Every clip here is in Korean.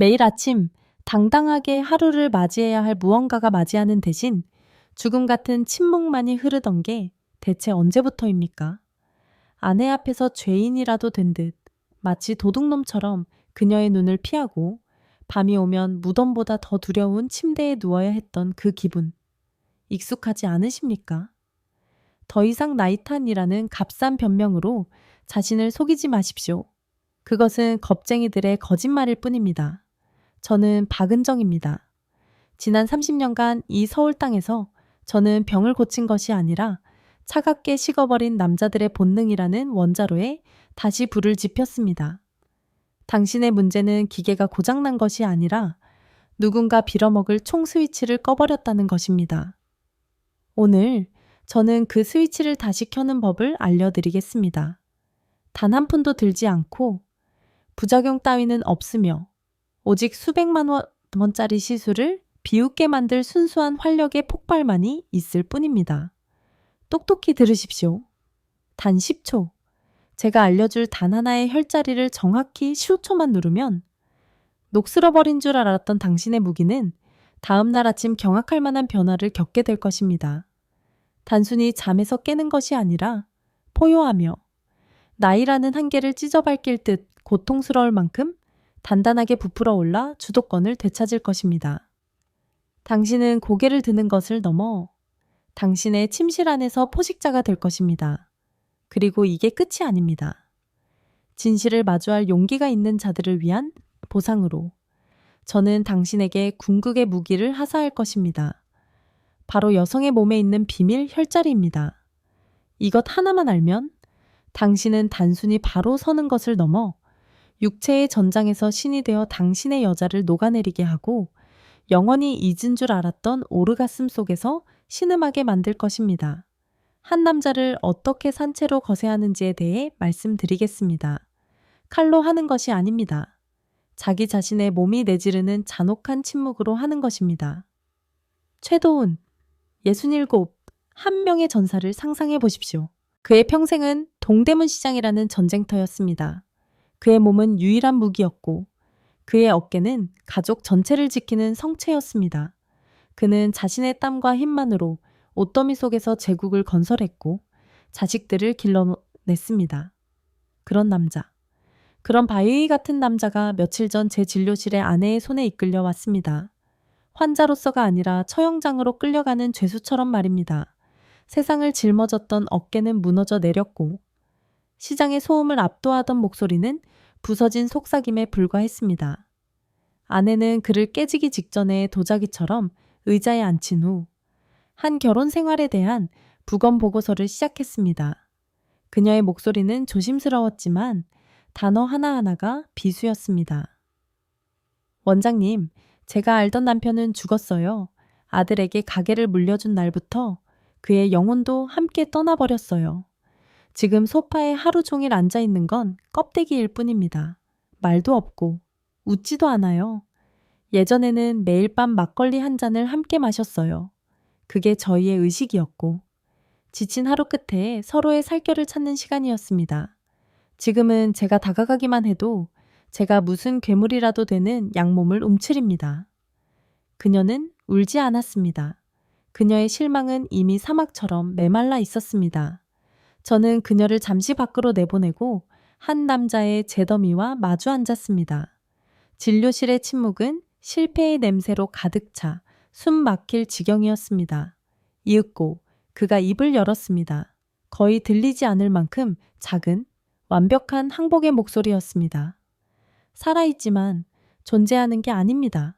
매일 아침 당당하게 하루를 맞이해야 할 무언가가 맞이하는 대신 죽음 같은 침묵만이 흐르던 게 대체 언제부터입니까? 아내 앞에서 죄인이라도 된 듯 마치 도둑놈처럼 그녀의 눈을 피하고 밤이 오면 무덤보다 더 두려운 침대에 누워야 했던 그 기분. 익숙하지 않으십니까? 더 이상 나이탄이라는 값싼 변명으로 자신을 속이지 마십시오. 그것은 겁쟁이들의 거짓말일 뿐입니다. 저는 박은정입니다. 지난 30년간 이 서울 땅에서 저는 병을 고친 것이 아니라 차갑게 식어버린 남자들의 본능이라는 원자로에 다시 불을 지폈습니다. 당신의 문제는 기계가 고장난 것이 아니라 누군가 빌어먹을 총 스위치를 꺼버렸다는 것입니다. 오늘 저는 그 스위치를 다시 켜는 법을 알려드리겠습니다. 단 한 푼도 들지 않고 부작용 따위는 없으며 오직 수백만 원- 원짜리 시술을 비웃게 만들 순수한 활력의 폭발만이 있을 뿐입니다. 똑똑히 들으십시오. 단 10초. 제가 알려줄 단 하나의 혈자리를 정확히 15초만 누르면 녹슬어버린 줄 알았던 당신의 무기는 다음날 아침 경악할 만한 변화를 겪게 될 것입니다. 단순히 잠에서 깨는 것이 아니라 포효하며 나이라는 한계를 찢어밟길 듯 고통스러울 만큼 단단하게 부풀어 올라 주도권을 되찾을 것입니다. 당신은 고개를 드는 것을 넘어 당신의 침실 안에서 포식자가 될 것입니다. 그리고 이게 끝이 아닙니다. 진실을 마주할 용기가 있는 자들을 위한 보상으로 저는 당신에게 궁극의 무기를 하사할 것입니다. 바로 여성의 몸에 있는 비밀 혈자리입니다. 이것 하나만 알면 당신은 단순히 바로 서는 것을 넘어 육체의 전장에서 신이 되어 당신의 여자를 녹아내리게 하고 영원히 잊은 줄 알았던 오르가슴 속에서 신음하게 만들 것입니다. 한 남자를 어떻게 산채로 거세하는지에 대해 말씀드리겠습니다. 칼로 하는 것이 아닙니다. 자기 자신의 몸이 내지르는 잔혹한 침묵으로 하는 것입니다. 최도훈, 67, 한 명의 전사를 상상해 보십시오. 그의 평생은 동대문 시장이라는 전쟁터였습니다. 그의 몸은 유일한 무기였고, 그의 어깨는 가족 전체를 지키는 성체였습니다. 그는 자신의 땀과 힘만으로 옷더미 속에서 제국을 건설했고, 자식들을 길러냈습니다. 그런 남자. 그런 바위 같은 남자가 며칠 전 제 진료실에 아내의 손에 이끌려 왔습니다. 환자로서가 아니라 처형장으로 끌려가는 죄수처럼 말입니다. 세상을 짊어졌던 어깨는 무너져 내렸고 시장의 소음을 압도하던 목소리는 부서진 속삭임에 불과했습니다. 아내는 그를 깨지기 직전에 도자기처럼 의자에 앉힌 후 한 결혼 생활에 대한 부검 보고서를 시작했습니다. 그녀의 목소리는 조심스러웠지만 단어 하나하나가 비수였습니다. 원장님, 제가 알던 남편은 죽었어요. 아들에게 가게를 물려준 날부터 그의 영혼도 함께 떠나버렸어요. 지금 소파에 하루 종일 앉아 있는 건 껍데기일 뿐입니다. 말도 없고, 웃지도 않아요. 예전에는 매일 밤 막걸리 한 잔을 함께 마셨어요. 그게 저희의 의식이었고, 지친 하루 끝에 서로의 살결을 찾는 시간이었습니다. 지금은 제가 다가가기만 해도 제가 무슨 괴물이라도 되는 양몸을 움츠립니다. 그녀는 울지 않았습니다. 그녀의 실망은 이미 사막처럼 메말라 있었습니다. 저는 그녀를 잠시 밖으로 내보내고 한 남자의 제더미와 마주 앉았습니다. 진료실의 침묵은 실패의 냄새로 가득 차 숨 막힐 지경이었습니다. 이윽고 그가 입을 열었습니다. 거의 들리지 않을 만큼 작은 완벽한 항복의 목소리였습니다. 살아있지만 존재하는 게 아닙니다.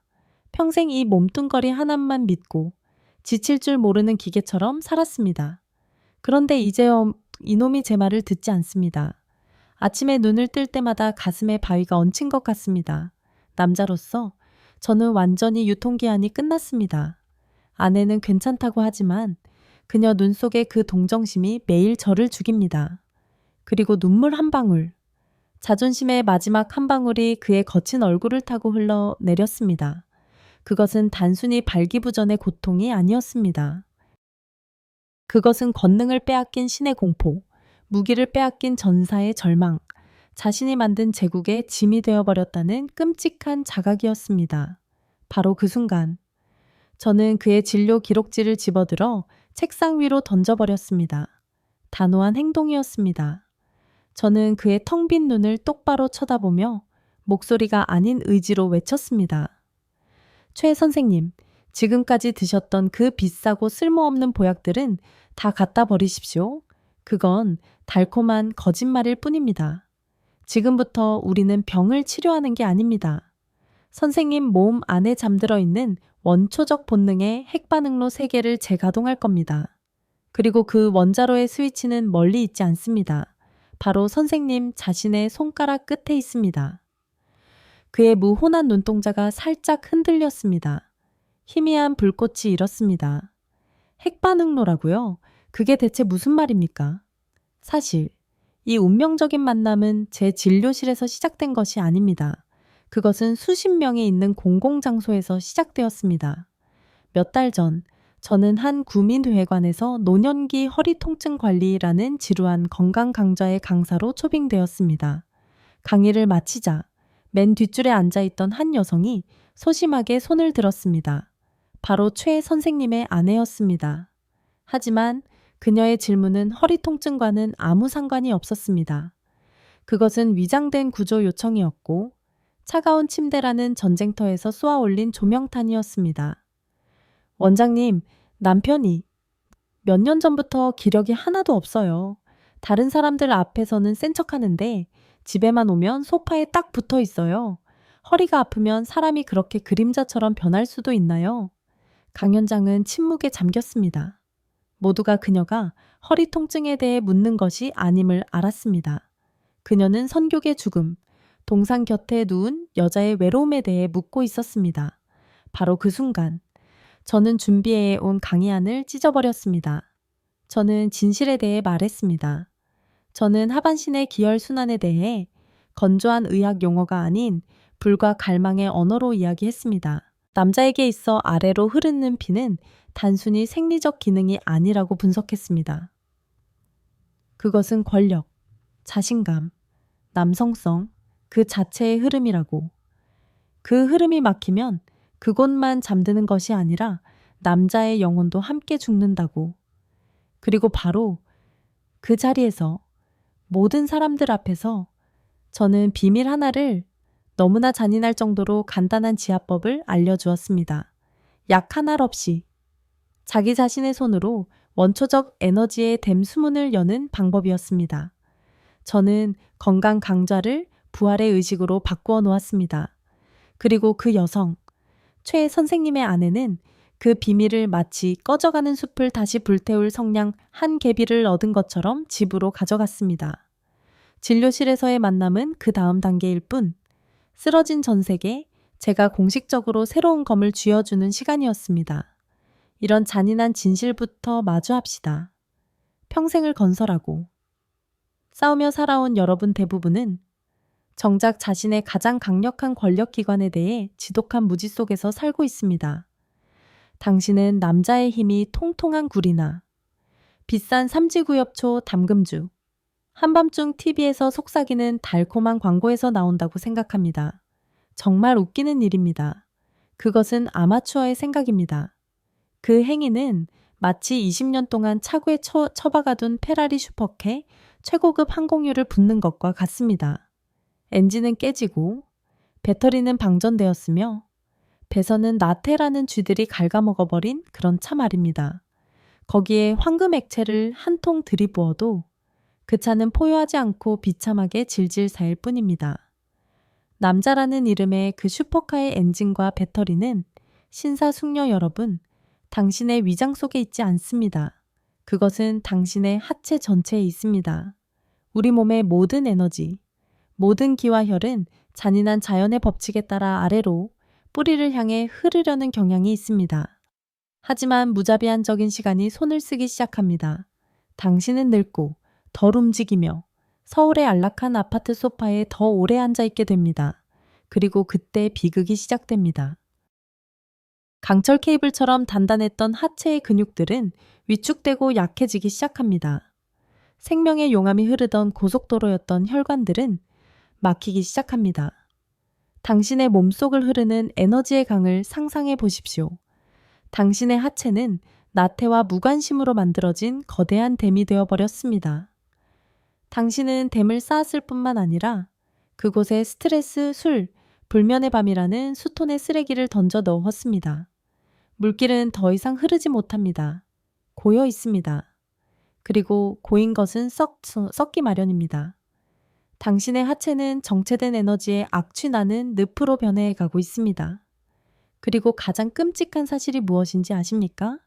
평생 이 몸뚱거리 하나만 믿고 지칠 줄 모르는 기계처럼 살았습니다. 그런데 이제야 이놈이 제 말을 듣지 않습니다. 아침에 눈을 뜰 때마다 가슴에 바위가 얹힌 것 같습니다. 남자로서 저는 완전히 유통기한이 끝났습니다. 아내는 괜찮다고 하지만 그녀 눈 속의 그 동정심이 매일 저를 죽입니다. 그리고 눈물 한 방울. 자존심의 마지막 한 방울이 그의 거친 얼굴을 타고 흘러 내렸습니다. 그것은 단순히 발기부전의 고통이 아니었습니다. 그것은 권능을 빼앗긴 신의 공포, 무기를 빼앗긴 전사의 절망, 자신이 만든 제국의 짐이 되어버렸다는 끔찍한 자각이었습니다. 바로 그 순간, 저는 그의 진료 기록지를 집어들어 책상 위로 던져버렸습니다. 단호한 행동이었습니다. 저는 그의 텅 빈 눈을 똑바로 쳐다보며 목소리가 아닌 의지로 외쳤습니다. 최 선생님, 지금까지 드셨던 그 비싸고 쓸모없는 보약들은 다 갖다 버리십시오. 그건 달콤한 거짓말일 뿐입니다. 지금부터 우리는 병을 치료하는 게 아닙니다. 선생님 몸 안에 잠들어 있는 원초적 본능의 핵반응로 세개를 재가동할 겁니다. 그리고 그 원자로의 스위치는 멀리 있지 않습니다. 바로 선생님 자신의 손가락 끝에 있습니다. 그의 무혼한 눈동자가 살짝 흔들렸습니다. 희미한 불꽃이 일었습니다. 핵반응로라고요? 그게 대체 무슨 말입니까? 사실 이 운명적인 만남은 제 진료실에서 시작된 것이 아닙니다. 그것은 수십 명이 있는 공공장소에서 시작되었습니다. 몇 달 전, 저는 한 구민회관에서 노년기 허리 통증 관리라는 지루한 건강 강좌의 강사로 초빙되었습니다. 강의를 마치자 맨 뒷줄에 앉아 있던 한 여성이 소심하게 손을 들었습니다. 바로 최 선생님의 아내였습니다. 하지만 그녀의 질문은 허리 통증과는 아무 상관이 없었습니다. 그것은 위장된 구조 요청이었고 차가운 침대라는 전쟁터에서 쏘아 올린 조명탄이었습니다. 원장님, 남편이 몇 년 전부터 기력이 하나도 없어요. 다른 사람들 앞에서는 센 척 하는데 집에만 오면 소파에 딱 붙어 있어요. 허리가 아프면 사람이 그렇게 그림자처럼 변할 수도 있나요? 강연장은 침묵에 잠겼습니다. 모두가 그녀가 허리 통증에 대해 묻는 것이 아님을 알았습니다. 그녀는 선교의 죽음, 동상 곁에 누운 여자의 외로움에 대해 묻고 있었습니다. 바로 그 순간, 저는 준비해 온 강의안을 찢어버렸습니다. 저는 진실에 대해 말했습니다. 저는 하반신의 기혈 순환에 대해 건조한 의학 용어가 아닌 불과 갈망의 언어로 이야기했습니다. 남자에게 있어 아래로 흐르는 피는 단순히 생리적 기능이 아니라고 분석했습니다. 그것은 권력, 자신감, 남성성, 그 자체의 흐름이라고. 그 흐름이 막히면 그곳만 잠드는 것이 아니라 남자의 영혼도 함께 죽는다고. 그리고 바로 그 자리에서 모든 사람들 앞에서 저는 비밀 하나를 너무나 잔인할 정도로 간단한 지압법을 알려주었습니다. 약 하나 없이 자기 자신의 손으로 원초적 에너지의 댐 수문을 여는 방법이었습니다. 저는 건강 강좌를 부활의 의식으로 바꾸어 놓았습니다. 그리고 그 여성, 최 선생님의 아내는 그 비밀을 마치 꺼져가는 숲을 다시 불태울 성냥 한 개비를 얻은 것처럼 집으로 가져갔습니다. 진료실에서의 만남은 그 다음 단계일 뿐, 쓰러진 전색에 제가 공식적으로 새로운 검을 쥐어주는 시간이었습니다. 이런 잔인한 진실부터 마주합시다. 평생을 건설하고 싸우며 살아온 여러분 대부분은 정작 자신의 가장 강력한 권력 기관에 대해 지독한 무지 속에서 살고 있습니다. 당신은 남자의 힘이 통통한 굴이나 비싼 삼지구엽초 담금주, 한밤중 TV에서 속삭이는 달콤한 광고에서 나온다고 생각합니다. 정말 웃기는 일입니다. 그것은 아마추어의 생각입니다. 그 행위는 마치 20년 동안 차고에 처, 처박아둔 페라리 슈퍼캐 최고급 항공유를 붓는 것과 같습니다. 엔진은 깨지고 배터리는 방전되었으며 배선은 나태라는 쥐들이 갉아먹어버린 그런 차 말입니다. 거기에 황금 액체를 한 통 들이부어도 그 차는 포효하지 않고 비참하게 질질 사일 뿐입니다. 남자라는 이름의 그 슈퍼카의 엔진과 배터리는 신사 숙녀 여러분, 당신의 위장 속에 있지 않습니다. 그것은 당신의 하체 전체에 있습니다. 우리 몸의 모든 에너지, 모든 기와 혈은 잔인한 자연의 법칙에 따라 아래로 뿌리를 향해 흐르려는 경향이 있습니다. 하지만 무자비한적인 시간이 손을 쓰기 시작합니다. 당신은 늙고 덜 움직이며 서울의 안락한 아파트 소파에 더 오래 앉아 있게 됩니다. 그리고 그때 비극이 시작됩니다. 강철 케이블처럼 단단했던 하체의 근육들은 위축되고 약해지기 시작합니다. 생명의 용암이 흐르던 고속도로였던 혈관들은 막히기 시작합니다. 당신의 몸속을 흐르는 에너지의 강을 상상해 보십시오. 당신의 하체는 나태와 무관심으로 만들어진 거대한 댐이 되어 버렸습니다. 당신은 댐을 쌓았을 뿐만 아니라 그곳에 스트레스, 술, 불면의 밤이라는 수톤의 쓰레기를 던져 넣었습니다. 물길은 더 이상 흐르지 못합니다. 고여 있습니다. 그리고 고인 것은 썩, 썩기 마련입니다. 당신의 하체는 정체된 에너지의 악취나는 늪으로 변해 가고 있습니다. 그리고 가장 끔찍한 사실이 무엇인지 아십니까?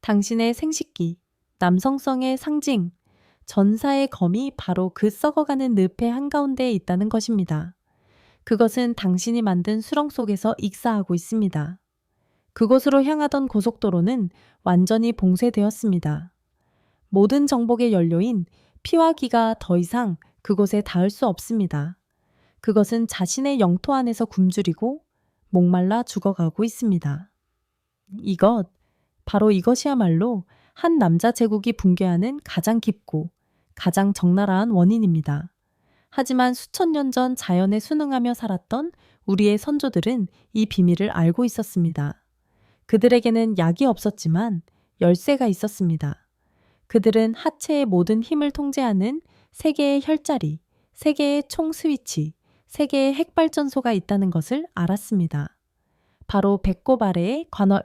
당신의 생식기, 남성성의 상징, 전사의 검이 바로 그 썩어가는 늪의 한가운데에 있다는 것입니다. 그것은 당신이 만든 수렁 속에서 익사하고 있습니다. 그곳으로 향하던 고속도로는 완전히 봉쇄되었습니다. 모든 정복의 연료인 피와 기가 더 이상 그곳에 닿을 수 없습니다. 그것은 자신의 영토 안에서 굶주리고 목말라 죽어가고 있습니다. 이것, 바로 이것이야말로 한 남자 제국이 붕괴하는 가장 깊고 가장 적나라한 원인입니다. 하지만 수천 년 전 자연에 순응하며 살았던 우리의 선조들은 이 비밀을 알고 있었습니다. 그들에게는 약이 없었지만 열쇠가 있었습니다. 그들은 하체의 모든 힘을 통제하는 세 개의 혈자리, 세 개의 총 스위치, 세 개의 핵발전소가 있다는 것을 알았습니다. 바로 배꼽 아래의 관월,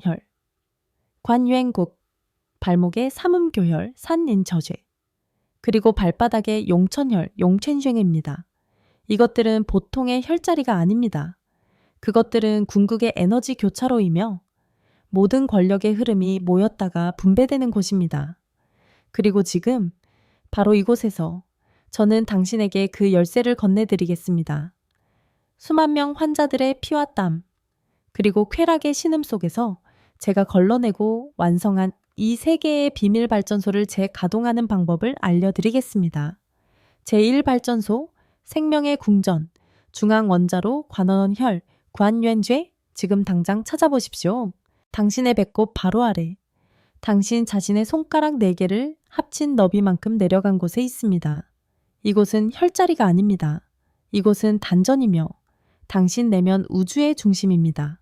혈, 관유행국, 발목의 삼음교혈, 산인처죄, 그리고 발바닥의 용천혈, 용첸쉥입니다. 이것들은 보통의 혈자리가 아닙니다. 그것들은 궁극의 에너지 교차로이며 모든 권력의 흐름이 모였다가 분배되는 곳입니다. 그리고 지금 바로 이곳에서 저는 당신에게 그 열쇠를 건네드리겠습니다. 수만 명 환자들의 피와 땀, 그리고 쾌락의 신음 속에서 제가 걸러내고 완성한 이 세 개의 비밀 발전소를 재가동하는 방법을 알려드리겠습니다. 제1발전소, 생명의 궁전, 중앙 원자로 관원 혈, 관연죄, 지금 당장 찾아보십시오. 당신의 배꼽 바로 아래, 당신 자신의 손가락 4개를 합친 너비만큼 내려간 곳에 있습니다. 이곳은 혈자리가 아닙니다. 이곳은 단전이며 당신 내면 우주의 중심입니다.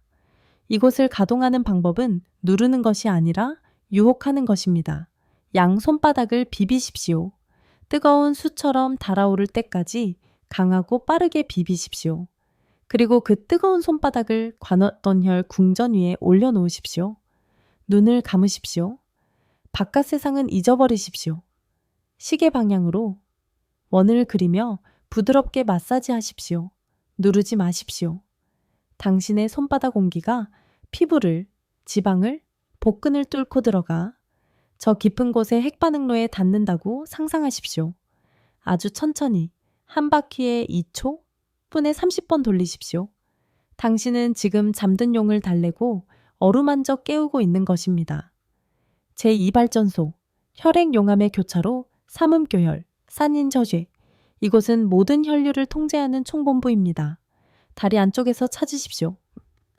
이곳을 가동하는 방법은 누르는 것이 아니라 유혹하는 것입니다. 양 손바닥을 비비십시오. 뜨거운 수처럼 달아오를 때까지 강하고 빠르게 비비십시오. 그리고 그 뜨거운 손바닥을 관어떤혈 궁전 위에 올려놓으십시오. 눈을 감으십시오. 바깥 세상은 잊어버리십시오. 시계 방향으로 원을 그리며 부드럽게 마사지 하십시오. 누르지 마십시오. 당신의 손바닥 공기가 피부를, 지방을, 복근을 뚫고 들어가 저 깊은 곳의 핵반응로에 닿는다고 상상하십시오. 아주 천천히 한 바퀴에 2초, 분에 30번 돌리십시오. 당신은 지금 잠든 용을 달래고 어루만져 깨우고 있는 것입니다. 제2발전소, 혈액용암의 교차로 삼음교혈, 산인저죄. 이곳은 모든 혈류를 통제하는 총본부입니다. 다리 안쪽에서 찾으십시오.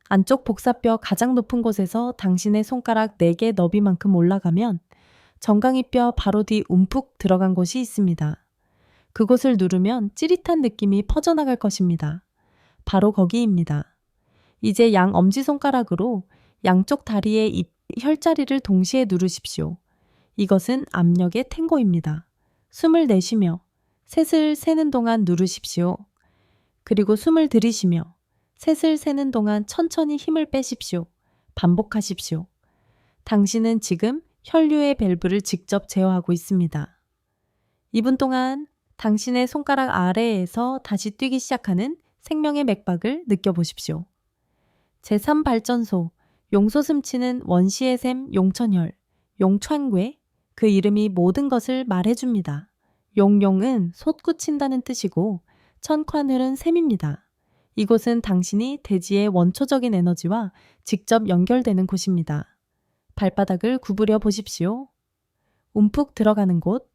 안쪽 복사뼈 가장 높은 곳에서 당신의 손가락 4개 너비만큼 올라가면 정강이뼈 바로 뒤 움푹 들어간 곳이 있습니다. 그곳을 누르면 찌릿한 느낌이 퍼져나갈 것입니다. 바로 거기입니다. 이제 양 엄지손가락으로 양쪽 다리의 입, 혈자리를 동시에 누르십시오. 이것은 압력의 탱고입니다. 숨을 내쉬며 셋을 세는 동안 누르십시오. 그리고 숨을 들이쉬며 셋을 세는 동안 천천히 힘을 빼십시오. 반복하십시오. 당신은 지금 혈류의 밸브를 직접 제어하고 있습니다. 2분 동안 당신의 손가락 아래에서 다시 뛰기 시작하는 생명의 맥박을 느껴보십시오. 제3발전소, 용소 숨치는 원시의 샘 용천혈, 용천괴, 그 이름이 모든 것을 말해줍니다. 용용은 솟구친다는 뜻이고 천관을은 샘입니다. 이곳은 당신이 대지의 원초적인 에너지와 직접 연결되는 곳입니다. 발바닥을 구부려 보십시오. 움푹 들어가는 곳,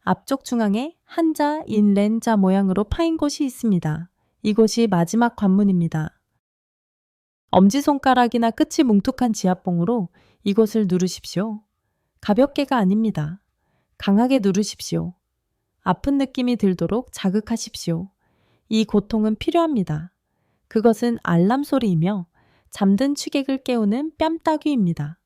앞쪽 중앙에 한자, 인 렌자 모양으로 파인 곳이 있습니다. 이곳이 마지막 관문입니다. 엄지손가락이나 끝이 뭉툭한 지압봉으로 이곳을 누르십시오. 가볍게가 아닙니다. 강하게 누르십시오. 아픈 느낌이 들도록 자극하십시오. 이 고통은 필요합니다. 그것은 알람 소리이며 잠든 취객을 깨우는 뺨따귀입니다.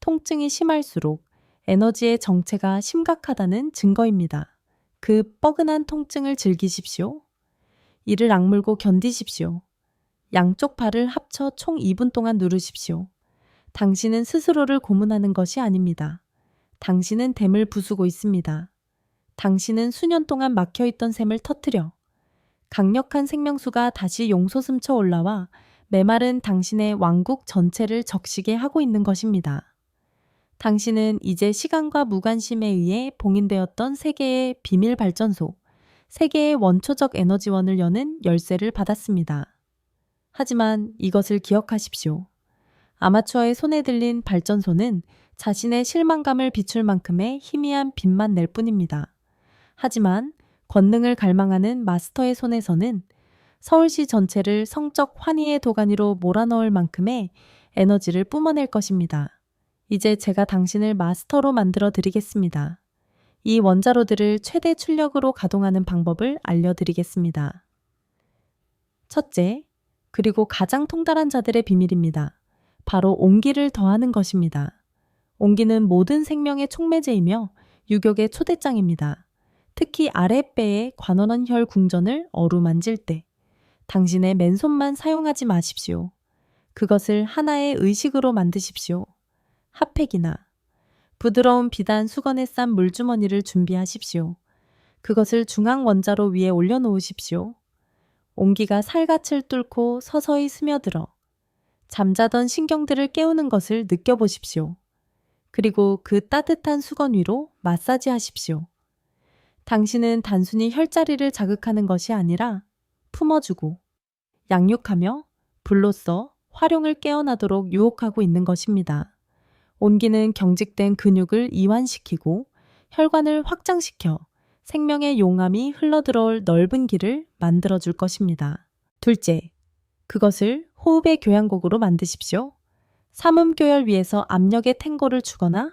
통증이 심할수록 에너지의 정체가 심각하다는 증거입니다. 그 뻐근한 통증을 즐기십시오. 이를 악물고 견디십시오. 양쪽 발을 합쳐 총 2분 동안 누르십시오. 당신은 스스로를 고문하는 것이 아닙니다. 당신은 댐을 부수고 있습니다. 당신은 수년 동안 막혀있던 샘을 터트려 강력한 생명수가 다시 용솟음쳐 올라와 메마른 당신의 왕국 전체를 적시게 하고 있는 것입니다. 당신은 이제 시간과 무관심에 의해 봉인되었던 세계의 비밀 발전소, 세계의 원초적 에너지원을 여는 열쇠를 받았습니다. 하지만 이것을 기억하십시오. 아마추어의 손에 들린 발전소는 자신의 실망감을 비출 만큼의 희미한 빛만 낼 뿐입니다. 하지만 권능을 갈망하는 마스터의 손에서는 서울시 전체를 성적 환희의 도가니로 몰아넣을 만큼의 에너지를 뿜어낼 것입니다. 이제 제가 당신을 마스터로 만들어 드리겠습니다. 이 원자로들을 최대 출력으로 가동하는 방법을 알려드리겠습니다. 첫째, 그리고 가장 통달한 자들의 비밀입니다. 바로 온기를 더하는 것입니다. 온기는 모든 생명의 촉매제이며 유격의 초대장입니다. 특히 아랫배의 관원한 혈 궁전을 어루만질 때 당신의 맨손만 사용하지 마십시오. 그것을 하나의 의식으로 만드십시오. 핫팩이나 부드러운 비단 수건에 싼 물주머니를 준비하십시오. 그것을 중앙 원자로 위에 올려놓으십시오. 온기가 살갗을 뚫고 서서히 스며들어 잠자던 신경들을 깨우는 것을 느껴보십시오. 그리고 그 따뜻한 수건 위로 마사지 하십시오. 당신은 단순히 혈자리를 자극하는 것이 아니라 품어주고 양육하며 불로써 활용을 깨어나도록 유혹하고 있는 것입니다. 온기는 경직된 근육을 이완시키고 혈관을 확장시켜 생명의 용암이 흘러들어올 넓은 길을 만들어줄 것입니다. 둘째, 그것을 호흡의 교향곡으로 만드십시오. 삼음교열 위에서 압력의 탱고를 주거나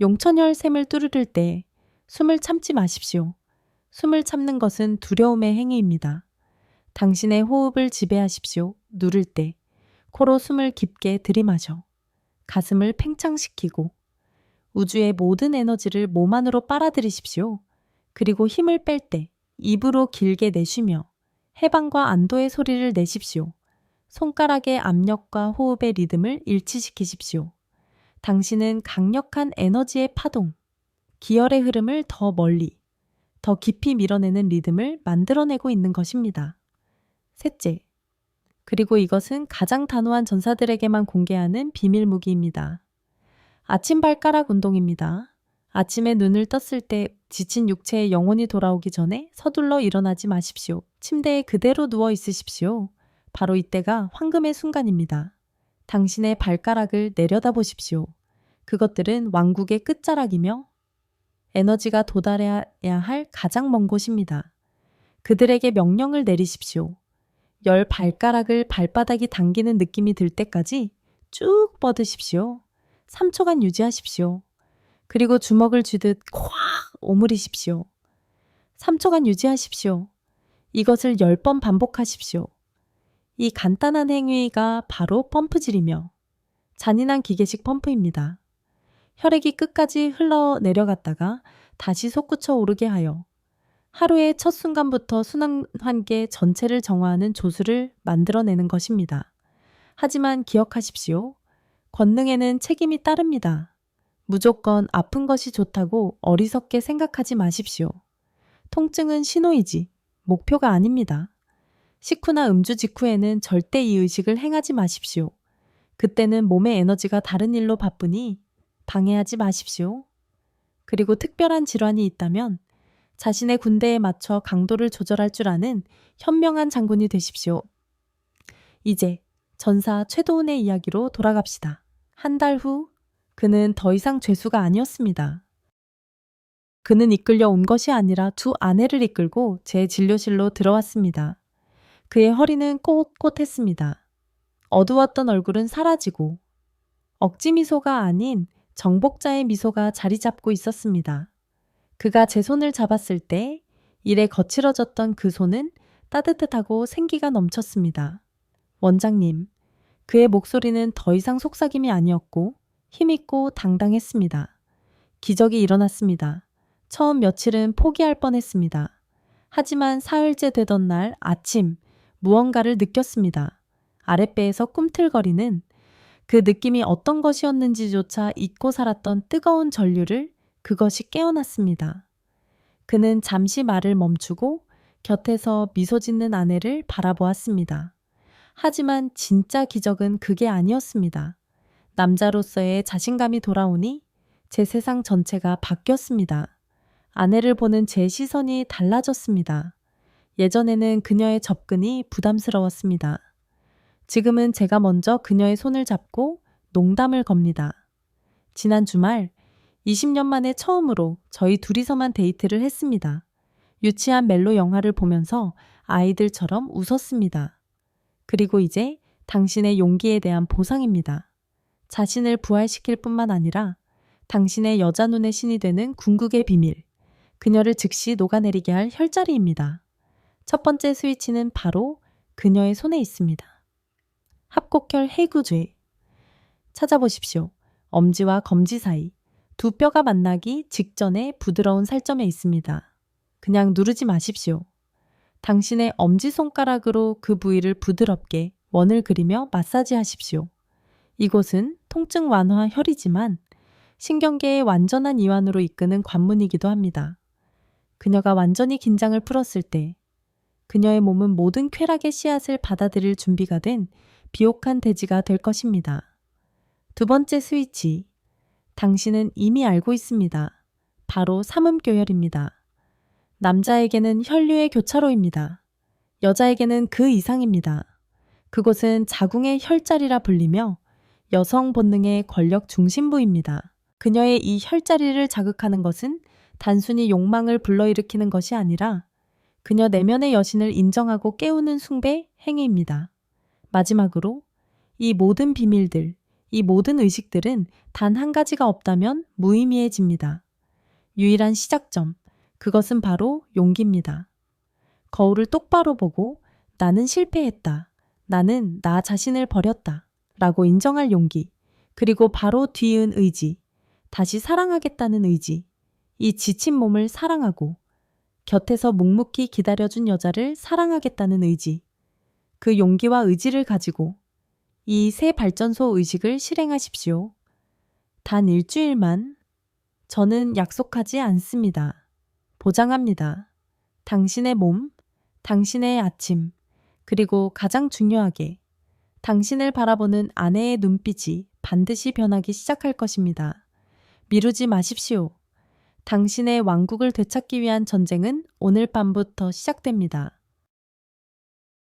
용천혈 샘을 뚫을 때 숨을 참지 마십시오. 숨을 참는 것은 두려움의 행위입니다. 당신의 호흡을 지배하십시오. 누를 때 코로 숨을 깊게 들이마셔 가슴을 팽창시키고 우주의 모든 에너지를 몸 안으로 빨아들이십시오. 그리고 힘을 뺄 때 입으로 길게 내쉬며 해방과 안도의 소리를 내십시오. 손가락의 압력과 호흡의 리듬을 일치시키십시오. 당신은 강력한 에너지의 파동, 기혈의 흐름을 더 멀리, 더 깊이 밀어내는 리듬을 만들어내고 있는 것입니다. 셋째, 그리고 이것은 가장 단호한 전사들에게만 공개하는 비밀 무기입니다. 아침 발가락 운동입니다. 아침에 눈을 떴을 때 지친 육체에 영혼이 돌아오기 전에 서둘러 일어나지 마십시오. 침대에 그대로 누워 있으십시오. 바로 이때가 황금의 순간입니다. 당신의 발가락을 내려다 보십시오. 그것들은 왕국의 끝자락이며 에너지가 도달해야 할 가장 먼 곳입니다. 그들에게 명령을 내리십시오. 열 발가락을 발바닥이 당기는 느낌이 들 때까지 쭉 뻗으십시오. 3초간 유지하십시오. 그리고 주먹을 쥐듯 콱 오므리십시오. 3초간 유지하십시오. 이것을 10번 반복하십시오. 이 간단한 행위가 바로 펌프질이며 잔인한 기계식 펌프입니다. 혈액이 끝까지 흘러내려갔다가 다시 솟구쳐 오르게 하여 하루의 첫 순간부터 순환계 전체를 정화하는 조수를 만들어내는 것입니다. 하지만 기억하십시오. 권능에는 책임이 따릅니다. 무조건 아픈 것이 좋다고 어리석게 생각하지 마십시오. 통증은 신호이지 목표가 아닙니다. 식후나 음주 직후에는 절대 이 의식을 행하지 마십시오. 그때는 몸의 에너지가 다른 일로 바쁘니 방해하지 마십시오. 그리고 특별한 질환이 있다면 자신의 군대에 맞춰 강도를 조절할 줄 아는 현명한 장군이 되십시오. 이제 전사 최도훈의 이야기로 돌아갑시다. 한 달 후, 그는 더 이상 죄수가 아니었습니다. 그는 이끌려 온 것이 아니라 두 아내를 이끌고 제 진료실로 들어왔습니다. 그의 허리는 꼿꼿했습니다. 어두웠던 얼굴은 사라지고 억지 미소가 아닌 정복자의 미소가 자리 잡고 있었습니다. 그가 제 손을 잡았을 때 일에 거칠어졌던 그 손은 따뜻하고 생기가 넘쳤습니다. 원장님, 그의 목소리는 더 이상 속삭임이 아니었고 힘있고 당당했습니다. 기적이 일어났습니다. 처음 며칠은 포기할 뻔했습니다. 하지만 사흘째 되던 날 아침 무언가를 느꼈습니다. 아랫배에서 꿈틀거리는 그 느낌이 어떤 것이었는지조차 잊고 살았던 뜨거운 전류를 그것이 깨어났습니다. 그는 잠시 말을 멈추고 곁에서 미소 짓는 아내를 바라보았습니다. 하지만 진짜 기적은 그게 아니었습니다. 남자로서의 자신감이 돌아오니 제 세상 전체가 바뀌었습니다. 아내를 보는 제 시선이 달라졌습니다. 예전에는 그녀의 접근이 부담스러웠습니다. 지금은 제가 먼저 그녀의 손을 잡고 농담을 겁니다. 지난 주말 20년 만에 처음으로 저희 둘이서만 데이트를 했습니다. 유치한 멜로 영화를 보면서 아이들처럼 웃었습니다. 그리고 이제 당신의 용기에 대한 보상입니다. 자신을 부활시킬 뿐만 아니라 당신의 여자 눈의 신이 되는 궁극의 비밀, 그녀를 즉시 녹아내리게 할 혈자리입니다. 첫 번째 스위치는 바로 그녀의 손에 있습니다. 합곡혈 해구죄. 찾아보십시오. 엄지와 검지 사이 두 뼈가 만나기 직전에 부드러운 살점에 있습니다. 그냥 누르지 마십시오. 당신의 엄지손가락으로 그 부위를 부드럽게 원을 그리며 마사지 하십시오. 이곳은 통증 완화 혈이지만 신경계의 완전한 이완으로 이끄는 관문이기도 합니다. 그녀가 완전히 긴장을 풀었을 때 그녀의 몸은 모든 쾌락의 씨앗을 받아들일 준비가 된 비옥한 대지가 될 것입니다. 두 번째 스위치. 당신은 이미 알고 있습니다. 바로 삼음교열입니다. 남자에게는 혈류의 교차로입니다. 여자에게는 그 이상입니다. 그곳은 자궁의 혈자리라 불리며 여성 본능의 권력 중심부입니다. 그녀의 이 혈자리를 자극하는 것은 단순히 욕망을 불러일으키는 것이 아니라 그녀 내면의 여신을 인정하고 깨우는 숭배 행위입니다. 마지막으로 이 모든 비밀들, 이 모든 의식들은 단 한 가지가 없다면 무의미해집니다. 유일한 시작점, 그것은 바로 용기입니다. 거울을 똑바로 보고 나는 실패했다. 나는 나 자신을 버렸다. 라고 인정할 용기. 그리고 바로 뒤은 의지. 다시 사랑하겠다는 의지. 이 지친 몸을 사랑하고 곁에서 묵묵히 기다려준 여자를 사랑하겠다는 의지. 그 용기와 의지를 가지고 이 새 발전소 의식을 실행하십시오. 단 일주일만 저는 약속하지 않습니다. 보장합니다. 당신의 몸, 당신의 아침, 그리고 가장 중요하게 당신을 바라보는 아내의 눈빛이 반드시 변하기 시작할 것입니다. 미루지 마십시오. 당신의 왕국을 되찾기 위한 전쟁은 오늘 밤부터 시작됩니다.